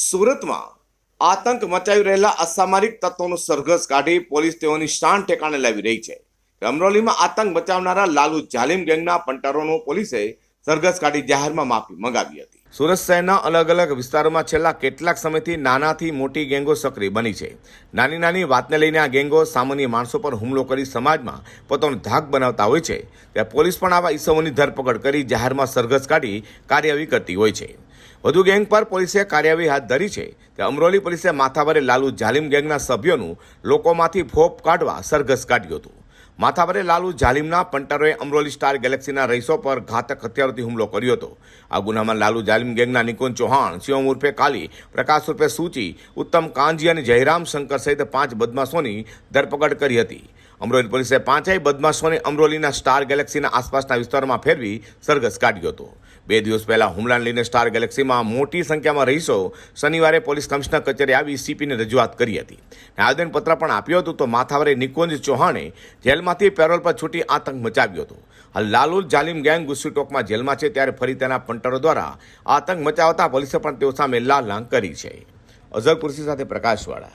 સુરતમાં આતંક મચાવી રહેલા અસામરિક તત્વોનો સરઘસ કાઢી પોલીસ તેઓની શાન ઠેકાણે લાવી રહી છે. અમરોલીમાં આતંક મચાવનારા લાલુ જાલિમ ગેંગના પંટારોનો પોલીસે સરઘસ કાઢી જાહેરમાં માફી મંગાવી હતી. સુરત શહેરના અલગ અલગ વિસ્તારોમાં છેલ્લા કેટલાક સમયથી નાનાથી મોટી ગેંગો સક્રિય બની છે. નાની નાની વાતને લઈને આ ગેંગો સામાન્ય માણસો પર હુમલો કરી સમાજમાં પોતાનો ધાક બનાવતા હોય છે. ત્યારે પોલીસ પણ આવા ઈસમોની ધરપકડ કરી જાહેરમાં સરઘસ કાઢી કાર્યવાહી કરતી હોય છે. વધુ ગેંગ પર પોલીસે કાર્યવાહી હાથ ધરી છે તે અમરોલી પોલીસે માથાભારે લાલુ જાલિમ ગેંગના સભ્યોનું લોકોમાંથી ફોપ કાઢવા સરઘસ કાઢ્યું હતું. માથાભારે લાલુ જાલિમના પંટરોએ અમરોલી સ્ટાર ગેલેક્સીના રહીશો પર ઘાતક હથિયારોથી હુમલો કર્યો હતો. આ ગુનામાં લાલુ જાલિમ ગેંગના નિકુંજ ચૌહાણ, શિવમ ઉર્ફે કાલી, પ્રકાશ ઉર્ફે સૂચી, ઉત્તમ કાંજી અને જયરામ શંકર સહિત પાંચ બદમાશોની ધરપકડ કરી હતી. અમરોલી પોલીસે પાંચેય બદમાશોને અમરોલીના સ્ટાર ગેલેક્સીના આસપાસના વિસ્તારમાં ફેરવી સરઘસ કાઢ્યો હતો. બે દિવસ પહેલા હુમલાને લઈને સ્ટાર ગેલેક્સીમાં મોટી સંખ્યામાં રહીશો શનિવારે પોલીસ કમિશનર કચેરી આવી સીપીને રજૂઆત કરી હતી. આવેદનપત્ર પણ આપ્યું હતું તો માથાવરે નિકુંજ ચૌહાણે જેલમાંથી પેરોલ પર છૂટી આતંક મચાવ્યો હતો. હાલ લાલુલ જાલિમ ગેંગ ગુસ્સી ટોકમાં જેલમાં છે ત્યારે ફરી તેના પંટરો દ્વારા આતંક મચાવતા પોલીસે પણ તેઓ સામે લાલ લાંગ કરી છે. અઝર કુર્સી સાથે પ્રકાશવાળા.